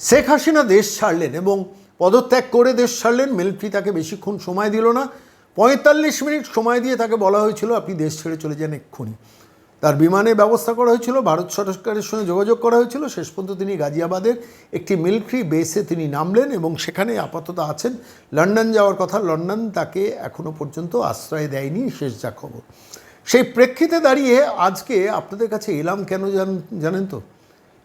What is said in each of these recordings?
শেখ হাসিনা দেশ ছাড়লেন এবং পদত্যাগ করে দেশ ছাড়লেন মিলিটারি তাকে বেশিক্ষণ সময় দিল না। পঁয়তাল্লিশ মিনিট সময় দিয়ে তাকে বলা হয়েছিল, আপনি দেশ ছেড়ে চলে যান এক্ষুনি। তার বিমানে ব্যবস্থা করা হয়েছিল, ভারত সরকারের সঙ্গে যোগাযোগ করা হয়েছিল। শেষ পর্যন্ত তিনি গাজিয়াবাদের একটি মিলিটারি বেসে তিনি নামলেন এবং সেখানে আপাতত আছেন। লন্ডন যাওয়ার কথা, লন্ডন তাকে এখনও পর্যন্ত আশ্রয় দেয়নি, শেষ যা খবর। সেই প্রেক্ষিতে দাঁড়িয়ে আজকে আপনাদের কাছে এলাম কেন জান- জানেন তো?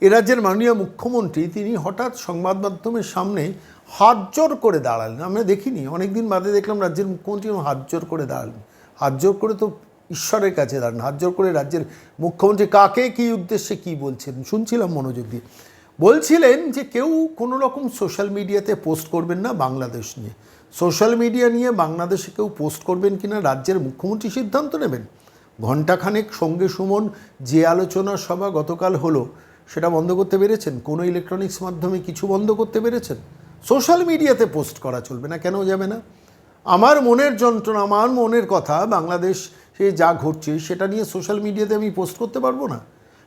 রাজ্যের মাননীয় মুখ্যমন্ত্রী, তিনি হঠাৎ সংবাদ মাধ্যমের সামনে হাত জোর করে দাঁড়ালেন। আমরা দেখিনি, অনেকদিন বাদে দেখলাম রাজ্যের মুখ্যমন্ত্রী হাত জোর করে দাঁড়ালেন। হাত জোর করে তো ঈশ্বরের কাছে দাঁড়ান হাত জোর করে রাজ্যের মুখ্যমন্ত্রী কাকে কী উদ্দেশ্যে কী বলছেন? শুনছিলাম মনোযোগ দিয়ে। বলছিলেন যে কেউ কোনো রকম সোশ্যাল মিডিয়াতে পোস্ট করবেন না বাংলাদেশ নিয়ে। সোশ্যাল মিডিয়া নিয়ে বাংলাদেশে কেউ পোস্ট করবেন কিনা রাজ্যের মুখ্যমন্ত্রী সিদ্ধান্ত নেবেন? ঘণ্টাখানেক সঙ্গে সুমন, যে আলোচনা সভা গতকাল হলো সেটা বন্ধ করতে পেরেছেন? কোনো ইলেকট্রনিক্স মাধ্যমে কিছু বন্ধ করতে পেরেছেন? সোশ্যাল মিডিয়াতে পোস্ট করা চলবে না, কেন যাবে না? আমার মনের যন্ত্রণা, আমার মনের কথা, বাংলাদেশ সে যা ঘটছে, সেটা নিয়ে সোশ্যাল মিডিয়াতে আমি পোস্ট করতে পারব না?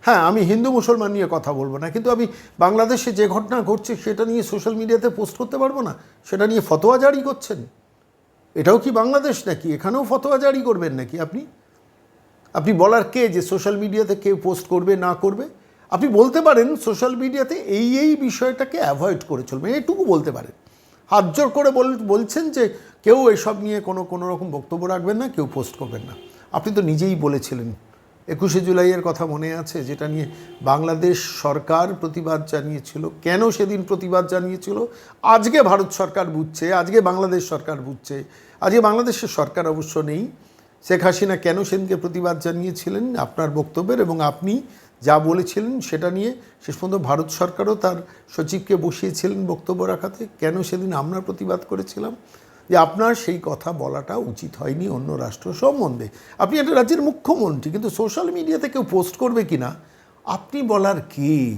হ্যাঁ আমি হিন্দু মুসলমান নিয়ে কথা বলব না, কিন্তু আমি বাংলাদেশে যে ঘটনা ঘটছে, সেটা নিয়ে সোশ্যাল মিডিয়াতে পোস্ট করতে পারব না? সেটা নিয়ে ফতোয়া জারি করছেন? এটাও কি বাংলাদেশ নাকি? এখানেও ফতোয়া জারি করবেন নাকি আপনি? আপনি বলার কে যে সোশ্যাল মিডিয়াতে কেউ পোস্ট করবে, না করবে? আপনি বলতে পারেন সোশ্যাল মিডিয়াতে এই এই বিষয়টাকে অ্যাভয়েড করে চলবে এইটুকু বলতে পারেন। হাত জোর করে বল- বলছেন যে কেউ এসব নিয়ে কোনো কোনো রকম বক্তব্য রাখবেন না, কেউ পোস্ট করবেন না। আপনি তো নিজেই বলেছিলেন। একুশে জুলাইয়ের কথা মনে আছে, যেটা নিয়ে বাংলাদেশ সরকার প্রতিবাদ জানিয়েছিল। কেন সেদিন প্রতিবাদ জানিয়েছিল? আজকে ভারত সরকার বুঝছে, আজকে বাংলাদেশ সরকার বুঝছে, আজকে বাংলাদেশের সরকার অবশ্য নেই। শেখ হাসিনা কেন সেদিনকে প্রতিবাদ জানিয়েছিলেন? আপনার বক্তব্যের এবং আপনি যা বলেছিলেন সেটা নিয়ে শেষ পর্যন্ত ভারত সরকারও তার সচিবকে বসিয়েছিলেন বক্তব্য রাখাতে। কেন সেদিন আমরা প্রতিবাদ করেছিলাম? যে আপনার সেই কথা বলাটা উচিত হয়নি অন্য রাষ্ট্র সম্বন্ধে। আপনি একটা রাজ্যের মুখ্যমন্ত্রী, কিন্তু সোশ্যাল মিডিয়াতে কেউ পোস্ট করবে কি না? আপনি বলার কে?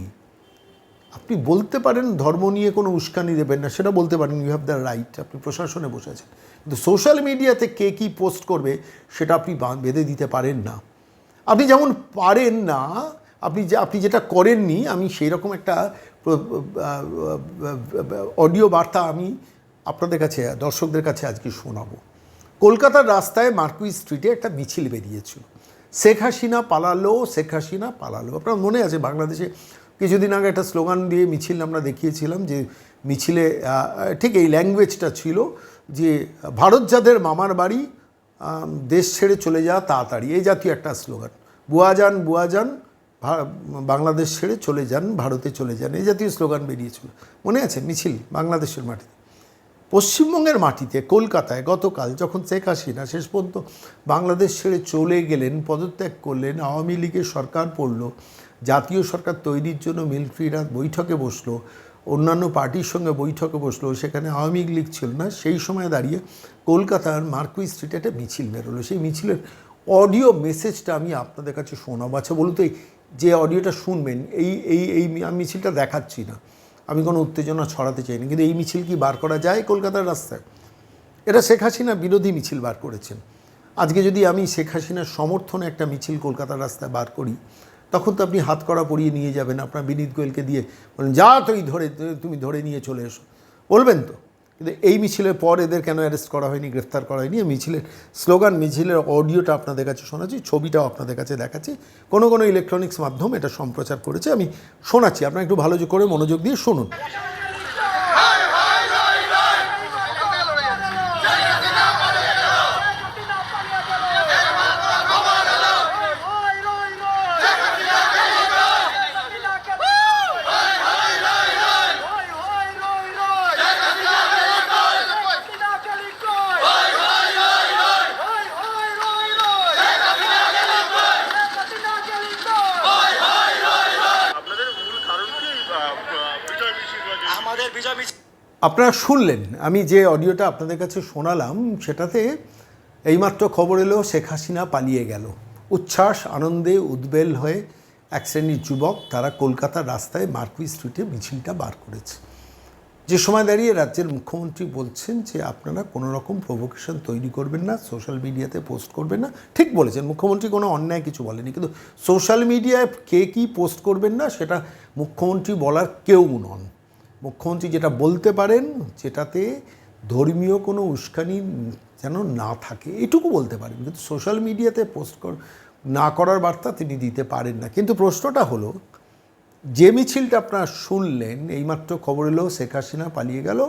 আপনি বলতে পারেন, ধর্ম নিয়ে কোনো উস্কানি দেবেন না, সেটা বলতে পারেন ইউ হ্যাভ দ্য রাইট আপনি প্রশাসনে বসে আছেন। কিন্তু সোশ্যাল মিডিয়াতে কে কী পোস্ট করবে, সেটা আপনি বেঁধে দিতে পারেন না। আপনি যেমন পারেন না আপনি যে, আপনি যেটা করেননি, আমি সেই রকম একটা অডিও বার্তা আমি আপনাদের কাছে, দর্শকদের কাছে আজকে শোনাবো। কলকাতার রাস্তায় মার্কুই স্ট্রিটে একটা মিছিল বেরিয়েছিল। শেখ হাসিনা পালালো, শেখ হাসিনা পালালো। আপনার মনে আছে, বাংলাদেশে কিছুদিন আগে একটা স্লোগান দিয়ে মিছিল আমরা দেখিয়েছিলাম যে, মিছিলে ঠিক এই ল্যাঙ্গুয়েজটা ছিল যে, ভারত যাদের মামার বাড়ি দেশ ছেড়ে চলে যা তাড়াতাড়ি। এই জাতীয় একটা স্লোগান। বুয়া যান বুয়া যান ভা- বাংলাদেশ ছেড়ে চলে যান, ভারতে চলে যান, এই জাতীয় স্লোগান বেরিয়েছিল। মনে আছে? মিছিল বাংলাদেশের মাটিতে। পশ্চিমবঙ্গের মাটিতে, কলকাতায় গতকাল যখন শেখ হাসিনা শেষ পর্যন্ত বাংলাদেশ ছেড়ে চলে গেলেন, পদত্যাগ করলেন, আওয়ামী লীগের সরকার পড়ল, জাতীয় সরকার তৈরির জন্য মিলিটারিরা বৈঠকে বসল, অন্যান্য পার্টির সঙ্গে বৈঠকে বসল, সেখানে আওয়ামী লীগ ছিল না, সেই সময় দাঁড়িয়ে কলকাতার মার্কুই স্ট্রিটে একটা মিছিল বেরোলো। সেই মিছিলের অডিও মেসেজটা আমি আপনাদের কাছে শোনাবো। আচ্ছা বলুন তো এই যে অডিওটা শুনবেন, এই এই এই আমি মিছিলটা দেখাচ্ছি না। আমি কোনো উত্তেজনা ছড়াতে চাই না কিন্তু এই মিছিল কি বার করা যায়? কলকাতার রাস্তায়। এটা শেখ হাসিনা বিরোধী মিছিল বার করেছেন। আজকে যদি আমি শেখ হাসিনার সমর্থনে একটা মিছিল কলকাতার রাস্তায় বার করি, তখন তো আপনি হাত করা পরিয়ে নিয়ে যাবেন। আপনার বিনীত গোয়েলকে দিয়ে বলেন, যা তুই ধরে, তুমি ধরে নিয়ে চলে এসো। বলবেন তো? কিন্তু এই মিছিলের পর এদের কেন অ্যারেস্ট করা হয়নি, গ্রেফতার করা হয়নি? মিছিলের স্লোগান মিছিলের অডিওটা আপনাদের কাছে শোনাচ্ছি, ছবিটাও আপনাদের কাছে দেখাচ্ছি। কোনো কোনো ইলেকট্রনিক্স মাধ্যম এটা সম্প্রচার করেছে, আমি শোনাচ্ছি। আপনারা একটু ভালো করে মনোযোগ দিয়ে শুনুন আপনাদের মূল কারণ কি আহ, আহ, বিজয় মিছিল বা যে- আমাদের বিজয় মিছিল। আপনারা শুনলেন, আমি যে অডিওটা আপনাদের কাছে শোনালাম, সেটাতে এইমাত্র খবর এলো, শেখ হাসিনা পালিয়ে গেল। উচ্ছ্বাস, আনন্দে উদ্বেল হয়ে এক শ্রেণির যুবক তারা কলকাতার রাস্তায় মার্কুই স্ট্রিটে মিছিলটা বার করেছে। যে সময় দাঁড়িয়ে রাজ্যের মুখ্যমন্ত্রী বলছেন যে, আপনারা কোনো রকম প্রভোকেশন তৈরি করবেন না সোশ্যাল মিডিয়াতে পোস্ট করবেন না। ঠিক বলেছেন, মুখ্যমন্ত্রী কোনো অন্যায় কিছু বলেনি, কিন্তু সোশ্যাল মিডিয়ায় কে কী পোস্ট করবেন না, সেটা মুখ্যমন্ত্রী বলার কেউ নন। মুখ্যমন্ত্রী যেটা বলতে পারেন, যেটাতে ধর্মীয় কোনো উস্কানি যেন না থাকে, এটুকু বলতে পারেন। কিন্তু সোশ্যাল মিডিয়াতে পোস্ট না করার বার্তা তিনি দিতে পারেন না। কিন্তু প্রশ্নটা হলো, যে মিছিলটা আপনারা শুনলেন, এইমাত্র খবর এলো, শেখ হাসিনা পালিয়ে গেল,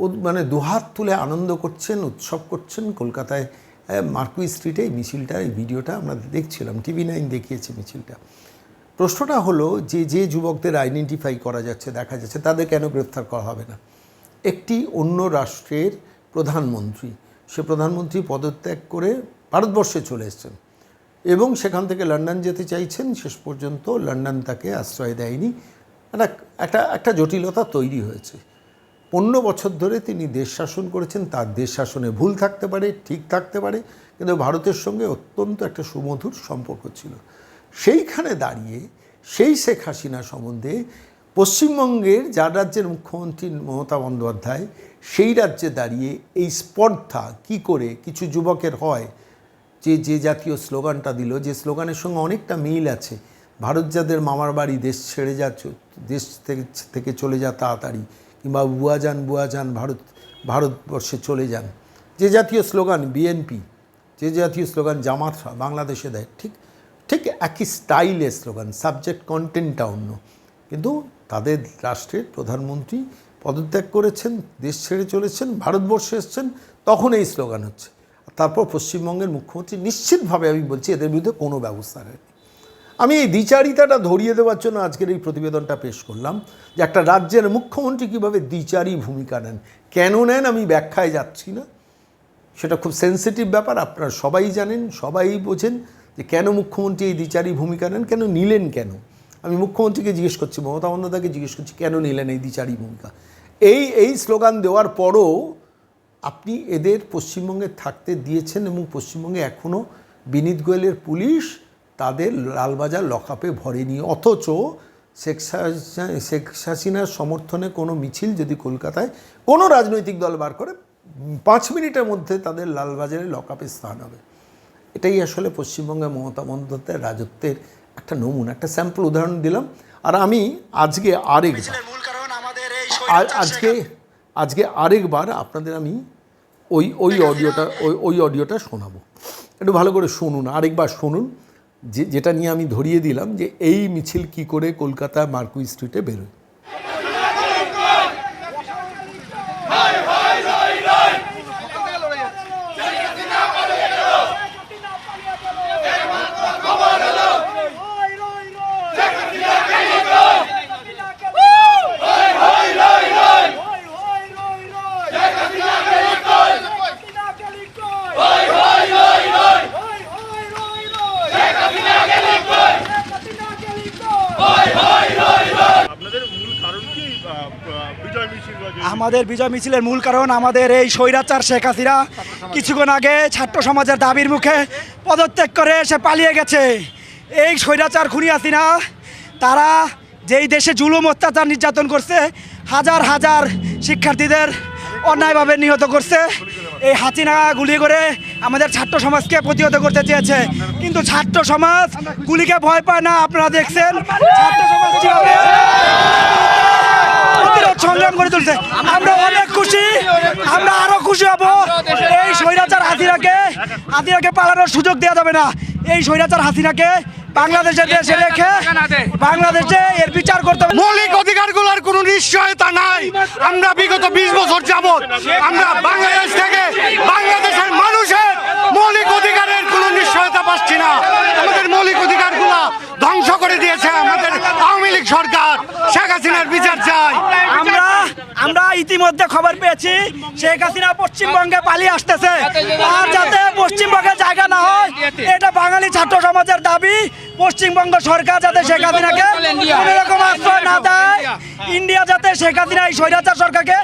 ও মানে দুহাত তুলে আনন্দ করছেন, উৎসব করছেন কলকাতায় মার্কুই স্ট্রিটে এই মিছিলটা এই ভিডিওটা আমরা দেখছিলাম, টিভি নাইন দেখিয়েছে মিছিলটা। প্রশ্নটা হলো যে যে যুবকদের আইডেন্টিফাই করা যাচ্ছে, দেখা যাচ্ছে, তাদের কেন গ্রেফতার করা হবে না? একটি অন্য রাষ্ট্রের প্রধানমন্ত্রী, সে প্রধানমন্ত্রী পদত্যাগ করে ভারতবর্ষে চলে এসেছেন এবং সেখান থেকে লন্ডন যেতে চাইছেন, শেষ পর্যন্ত লন্ডন তাকে আশ্রয় দেয়নি। একটা একটা একটা জটিলতা তৈরি হয়েছে। পনেরো বছর ধরে তিনি দেশ শাসন করেছেন, তার দেশ শাসনে ভুল থাকতে পারে, ঠিক থাকতে পারে, কিন্তু ভারতের সঙ্গে অত্যন্ত একটা সুমধুর সম্পর্ক ছিল। সেইখানে দাঁড়িয়ে, সেই শেখ হাসিনা সম্বন্ধে পশ্চিমবঙ্গের যার রাজ্যের মুখ্যমন্ত্রী মমতা বন্দ্যোপাধ্যায়, সেই রাজ্যে দাঁড়িয়ে এই স্পর্ধা কি করে কিছু যুবকের হয়, যে যে জাতীয় স্লোগানটা দিল, যে স্লোগানের সঙ্গে অনেকটা মিল আছে। ভারত যাদের মামার বাড়ি, দেশ ছেড়ে যা, দেশ থেকে চলে যা তাড়াতাড়ি, কিংবা বুয়া যান বুয়া যান, ভারত, ভারতবর্ষে চলে যান। যে জাতীয় স্লোগান বিএনপি, যে জাতীয় স্লোগান জামাতরা বাংলাদেশে দেয়, ঠিক ঠিক একই স্টাইলের স্লোগান, সাবজেক্ট কন্টেন্টটা অন্য। কিন্তু তাদের রাষ্ট্রের প্রধানমন্ত্রী পদত্যাগ করেছেন, দেশ ছেড়ে চলেছেন, ভারতবর্ষে এসছেন, তখন এই স্লোগান হচ্ছে। তারপর পশ্চিমবঙ্গের মুখ্যমন্ত্রী, নিশ্চিতভাবে আমি বলছি, এদের বিরুদ্ধে কোনো ব্যবস্থা নেয়নি। আমি এই দ্বিচারিতাটা ধরিয়ে দেওয়ার জন্য আজকের এই প্রতিবেদনটা পেশ করলাম যে একটা রাজ্যের মুখ্যমন্ত্রী কীভাবে দ্বিচারী ভূমিকা নেন। কেন নেন? আমি ব্যাখ্যায় যাচ্ছি না। সেটা খুব সেন্সিটিভ ব্যাপার, আপনারা সবাই জানেন, সবাই বোঝেন। যে কেন মুখ্যমন্ত্রী এই দ্বিচারী ভূমিকা নেন, কেন নিলেন কেন? আমি মুখ্যমন্ত্রীকে জিজ্ঞেস করছি, মমতা বন্দ্যোপাধ্যায়কে জিজ্ঞেস করছি, কেন নিলেন এই দ্বিচারী ভূমিকা? এই এই স্লোগান দেওয়ার পরও আপনি এদের পশ্চিমবঙ্গে থাকতে দিয়েছেন এবং পশ্চিমবঙ্গে এখনও বিনীত গোয়েলের পুলিশ তাদের লালবাজার লকআপে ভরেনি। অথচ শেখ শেখ হাসিনার সমর্থনে কোনো মিছিল যদি কলকাতায় কোনো রাজনৈতিক দল বার করে, পাঁচ মিনিটের মধ্যে তাদের লালবাজারে লকআপে স্থান হবে। এটাই আসলে পশ্চিমবঙ্গে মমতা বন্দ্যোপাধ্যায়ের রাজত্বের একটা নমুনা একটা স্যাম্পল উদাহরণ দিলাম। আর আমি আজকে আরেকবার আজকে আজকে আরেকবার আপনাদের আমি ওই ওই অডিওটা ওই ওই অডিওটা শোনাবো। একটু ভালো করে শুনুন আরেকবার শুনুন। যে যেটা নিয়ে আমি ধরিয়ে দিলাম যে এই মিছিল কি করে কলকাতা মার্কুই স্ট্রিটে বেরোয় আপনাদের মূল কারণ কি আহ, আহ, বিজয় মিছিল বা যে- আমাদের বিজয় মিছিলের মূল কারণ আমাদের এই স্বৈরাচার শেখ হাসিনা। কিছুক্ষণ আগে ছাত্র সমাজের দাবির মুখে পদত্যাগ করে সে পালিয়ে গেছে। এই স্বৈরাচার খুনি হাসিনা, তারা যেই দেশে জুলুম, অত্যাচার নির্যাতন করছে, হাজার হাজার শিক্ষার্থীদের অন্যায়ভাবে নিহত করছে। এই হাসিনা গুলি করে আমাদের ছাত্র সমাজকে প্রতিহত করতে চেয়েছে। কিন্তু ছাত্র সমাজ গুলিকে ভয় পায় না, আপনারা দেখছেন? ছাত্র সমাজ কীভাবে প্রতিরোধ সংগ্রাম করে তুলছে আমরা অনেক খুশি আমরা আরও খুশি হব এই স্বৈরাচার হাসিনাকে হাসিনাকে পালানোর সুযোগ দেওয়া যাবে না। এই স্বৈরাচার হাসিনাকে বাংলাদেশের দেশে রেখে বাংলাদেশে এর বিচার করতে হবে। মৌলিক অধিকারগুলোর কোনো নিশ্চয়তা নাই। আমরা বিগত বিশ বছর যাবত আমরা বাংলাদেশ থেকে বাংলাদেশের মানুষের মৌলিক অধিকারের কোনো নিশ্চয়তা পাচ্ছি না। আমাদের মৌলিক অধিকারগুলো ধ্বংস করে দিয়েছে আমাদের আওয়ামী লীগ সরকার। শেখ হাসিনার বিচার চাই। আমরা আমরা ইতিমধ্যে খবর পেয়েছি, শেখ হাসিনা পশ্চিমবঙ্গে পালিয়ে আসতেছে। আর যাতে পশ্চিমবঙ্গে জায়গা না হয়, এটা বাঙালি ছাত্র সমাজের দাবি। পশ্চিমবঙ্গ সরকার যাতে শেখ হাসিনাকে কোনো রকম আশ্রয় না দেয়, ইন্ডিয়া যাতে শেখ হাসিনা এই স্বৈরাচার সরকারকে